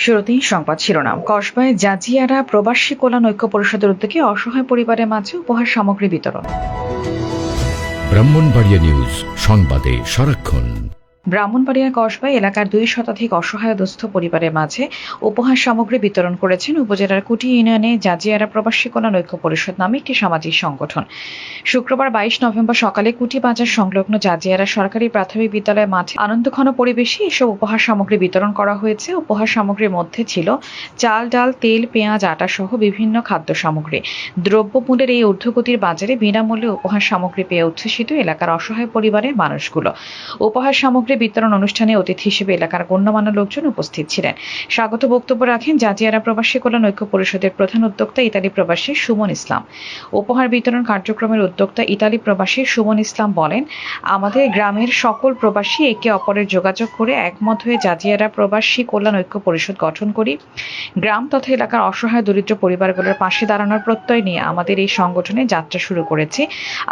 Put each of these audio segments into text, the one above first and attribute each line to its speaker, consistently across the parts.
Speaker 1: শুরুতেই সংবাদ শিরোনাম। কসবায় জাজিয়ারা প্রবাসী কল্যাণ ঐক্য পরিষদের উদ্যোগে অসহায় পরিবারের মাঝে উপহার সামগ্রী বিতরণ।
Speaker 2: ব্রাহ্মণবাড়িয়া নিউজ, সংবাদে সারাক্ষণ।
Speaker 1: ব্রাহ্মণবাড়িয়ার কসবায় এলাকার দুই শতাধিক অসহায় দুস্থ পরিবারের মাঝে উপহার সামগ্রী বিতরণ করেছেন উপজেলার কুটি ইউনিয়নে জাজিয়ারা প্রবাসী কল্যাণ ঐক্য পরিষদ নামে একটি সামাজিক সংগঠন। শুক্রবার বাইশ নভেম্বর সকালে কুটি বাজার সংলগ্ন জাজিয়ারা সরকারি প্রাথমিক বিদ্যালয়ের মাঠে আনন্দঘন পরিবেশে এসব উপহার সামগ্রী বিতরণ করা হয়েছে। উপহার সামগ্রীর মধ্যে ছিল চাল, ডাল, তেল, পেঁয়াজ, আটা সহ বিভিন্ন খাদ্য সামগ্রী। দ্রব্যমূল্যের এই ঊর্ধ্বগতির বাজারে বিনামূল্যে উপহার সামগ্রী পেয়ে উচ্ছ্বসিত এলাকার অসহায় পরিবারের মানুষগুলো। উপহার সামগ্রী বিতরণ অনুষ্ঠানে অতিথি হিসেবে এলাকার গণ্যমান্য লোকজন উপস্থিত ছিলেন। স্বাগত বক্তব্য রাখেন জাজিয়ারা প্রবাসী কল্যাণ ঐক্য পরিষদের প্রধান উদ্যোক্তা ইতালি প্রবাসী সুমন ইসলাম। উপহার বিতরণ কার্যক্রমের উদ্যোক্তা ইতালি প্রবাসী সুমন ইসলাম বলেন, আমাদের গ্রামের সকল প্রবাসী একে অপরের যোগাযোগ করে একমত হয়ে জাজিয়ারা প্রবাসী কল্যাণ ঐক্য পরিষদ গঠন করি। গ্রাম তথা এলাকার অসহায় দরিদ্র পরিবারগুলোর পাশে দাঁড়ানোর প্রত্যয় নিয়ে আমাদের এই সংগঠনে যাত্রা শুরু করেছি।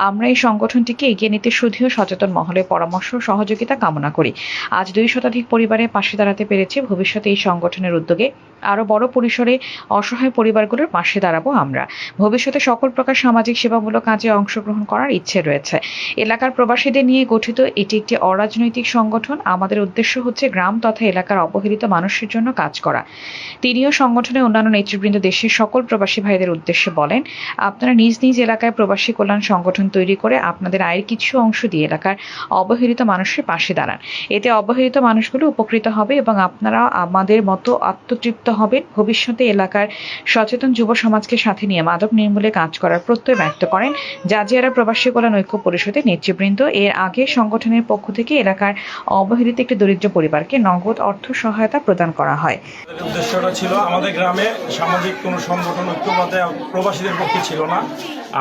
Speaker 1: আমরা এই সংগঠনটিকে এগিয়ে নিতে শুধুও সচেতন মহলে পরামর্শ সহযোগিতা কামনা করি। আজ দুই শতাধিক পরিবারের পাশে দাঁড়াতে পেরেছে ভবিষ্যতে এই সংগঠনের উদ্যোগে। আরও বড় পরিসরে অসহায় পরিবারগুলোর পাশে দাঁড়াবো আমরা। ভবিষ্যতে সকল প্রকার সামাজিক সেবামূলক কাজে অংশগ্রহণ করার ইচ্ছে রয়েছে। এলাকার প্রবাসীদের নিয়ে গঠিত এটি একটি অরাজনৈতিক সংগঠন। আমাদের উদ্দেশ্য হচ্ছে গ্রাম তথা এলাকার অবহেলিত মানুষের জন্য কাজ করা। তিনিও সংগঠনের অন্যান্য নেতৃবৃন্দ দেশের সকল প্রবাসী ভাইদের উদ্দেশ্যে বলেন, আপনারা নিজ নিজ এলাকায় প্রবাসী কল্যাণ সংগঠন তৈরি করে আপনাদের আয়ের কিছু অংশ দিয়ে এলাকার অবহেলিত মানুষের পাশে দাঁড়ান। এতে অবহেলিত মানুষগুলো উপকৃত হবে এবং আপনারা আমাদের মতো আত্মতৃপ্ত হবেন। ভবিষ্যতে এলাকার সচেতন যুব সমাজকে সাথে নিয়ে মাদক নির্মূলে কাজ করার প্রত্যয় ব্যক্ত করেন। জাজিয়ারা প্রবাসী কল্যাণ ঐক্য পরিষদের নেতৃবৃন্দ। এর আগে সংগঠনের পক্ষ থেকে এলাকার অবহেলিত একটি দরিদ্র পরিবারকে নগদ অর্থ সহায়তা প্রদান করা হয়।
Speaker 3: উদ্দেশ্যটা ছিল, আমাদের গ্রামে সামাজিক কোনো সংগঠন ঐক্যবাদে প্রবাসীদের পক্ষে ছিল না।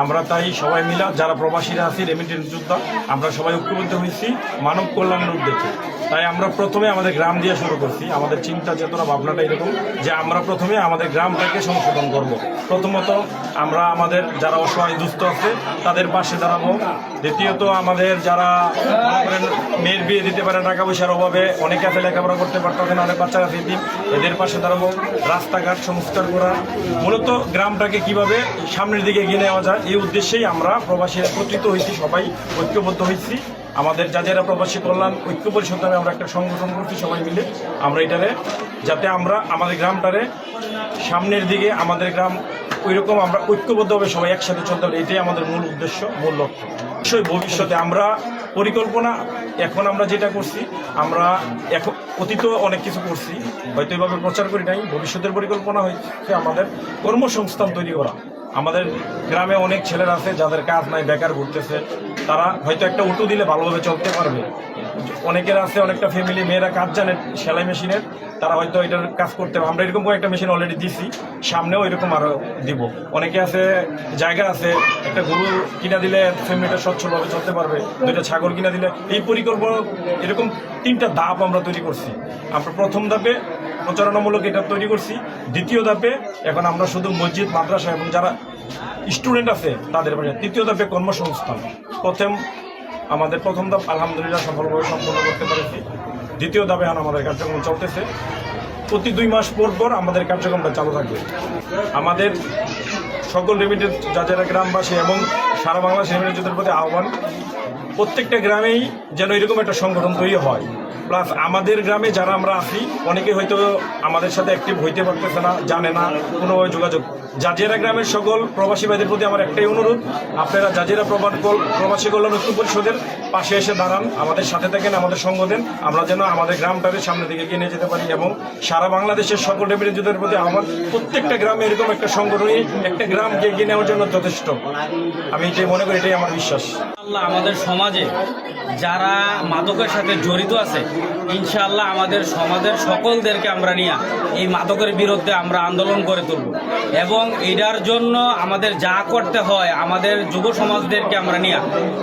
Speaker 3: আমরা তাই সবাই মিলে, যারা প্রবাসীরা আছি রেমিটেন্স যোদ্ধা, আমরা সবাই ঐক্যবদ্ধ হয়েছি। মানব কল্যাণের উদ্দেশ্যে তাই আমরা প্রথমে আমাদের গ্রাম দিয়ে শুরু করছি। আমাদের চিন্তা, চেতনা, ভাবনাটা এরকম যে আমরা প্রথমে আমাদের গ্রামটাকে সংশোধন করব। প্রথমত আমরা আমাদের যারা অসহায় দুস্থ আছে, তাদের পাশে দাঁড়াবো। দ্বিতীয়ত আমাদের যারা মেয়ের বিয়ে দিতে পারে, টাকা পয়সার অভাবে অনেকে আছে লেখাপড়া করতে পারতেছে না, অনেক বাচ্চারা ফিরতি এদের পাশে দাঁড়াবো। রাস্তাঘাট সংস্কার করা। মূলত গ্রামটাকে কীভাবে সামনের দিকে এগিয়ে নেওয়া যায়, এই উদ্দেশ্যেই আমরা প্রবাসী একত্রিত হয়েছি, সবাই ঐক্যবদ্ধ হয়েছি। আমাদের যা যারা প্রবাসী কল্যাণ ঐক্য পরিষদ নামে আমরা একটা সংগঠন করছি সবাই মিলে। আমরা এটারে যাতে আমরা আমাদের গ্রামটারে সামনের দিকে আমাদের গ্রাম ওইরকম আমরা ঐক্যবদ্ধভাবে সবাই একসাথে চলতে হবে এটাই আমাদের মূল উদ্দেশ্য, মূল লক্ষ্য। অবশ্যই ভবিষ্যতে আমরা পরিকল্পনা, এখন আমরা যেটা করছি, আমরা এখন অতীত অনেক কিছু করছি, হয়তো এভাবে প্রচার করি নাই, ভবিষ্যতের পরিকল্পনা হচ্ছে আমাদের কর্মসংস্থান তৈরি করা। আমাদের গ্রামে অনেক ছেলেরা আছে যাদের কাজ নাই, বেকার ঘুরতেছে। তারা হয়তো একটা উটু দিলে ভালোভাবে চলতে পারবে। অনেকের আছে, অনেকটা ফ্যামিলি মেয়েরা কাজ জানে সেলাই মেশিনের। তারা হয়তো এটার কাজ করতে আমরা এরকম একটা মেশিন অলরেডি দিছি। সামনেও এরকম আরও দিব। অনেকে আছে, জায়গা আছে, একটা গরু কিনা দিলে ফ্যামিলিটা স্বচ্ছভাবে চলতে পারবে। দুইটা ছাগল কিনা দিলে এই পরিকল্পনা, এরকম তিনটা ধাপ আমরা তৈরি করছি। আমরা প্রথম ধাপে প্রচারণামূলক এটা তৈরি করছি। দ্বিতীয় ধাপে এখন আমরা শুধু মসজিদ, মাদ্রাসা এবং যারা স্টুডেন্ট আছে তাদের পাশে। তৃতীয় ধাপে কর্মসংস্থান। প্রথম আমাদের প্রথম ধাপ আলহামদুলিল্লাহ সফলভাবে সম্পন্ন করতে পেরেছি। দ্বিতীয় ধাপে এখন আমাদের কার্যক্রম চলতেছে। প্রতি দুই মাস পর পর আমাদের কার্যক্রমটা চালু থাকবে। আমাদের সকল রেমিটেন্স যারা গ্রামবাসী এবং সারা বাংলাদেশ রেমিটেন্সদের প্রতি আহ্বান। প্রত্যেকটা গ্রামেই যেন এরকম একটা সংগঠন তৈরি হয়। প্লাস আমাদের গ্রামে যারা আমরা আছি অনেকে হয়তো আমাদের সাথে অ্যাক্টিভ হইতে পারতেছে না, জানে না, কোনোভাবে যোগাযোগ। জাজিরা গ্রামের সকল প্রবাসী ভাইদের প্রতি আমার একটাই অনুরোধ, আপনারা জাজিরা প্রবাসী কল্যাণ ঐক্য পরিষদের পাশে এসে দাঁড়ান, আমাদের সাথে থাকেন, আমাদের সঙ্গ দেন। আমরা যেন আমাদের গ্রামটাকে সামনের দিকে নিয়ে যেতে পারি এবং সারা বাংলাদেশের সকল রেমিটেন্সদের প্রতি আমার প্রত্যেকটা গ্রামে এরকম একটা সংগঠনই, একটা গ্রামকে এগিয়ে নেওয়ার জন্য যথেষ্ট। আমি এটাই মনে করি, এটাই আমার বিশ্বাস।
Speaker 4: আল্লাহ আমাদের সমাজে যারা মাদকের সাথে জড়িত আছে, ইনশাআল্লাহ আমাদের সমাজের সকলদেরকে আমরা নিয়ে এই মাদকের বিরুদ্ধে আমরা আন্দোলন করে তুলব। এবং এটার জন্য আমাদের যা করতে হয়, আমাদের যুব সমাজদেরকে আমরা নিয়ে,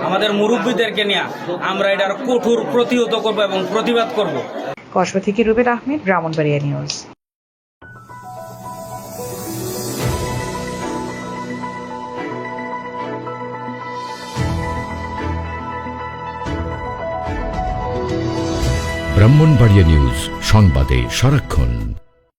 Speaker 4: আমাদের মুরব্বীদেরকে নিয়ে আমরা এটার কঠোর প্রতিহত করব এবং প্রতিবাদ করব।
Speaker 1: কসবা থেকে রুবেল আহমেদ, ব্রাহ্মণবাড়িয়া নিউজ।
Speaker 2: ব্রাহ্মণবাড়িয়া নিউজ সংবাদে সারাক্ষণ।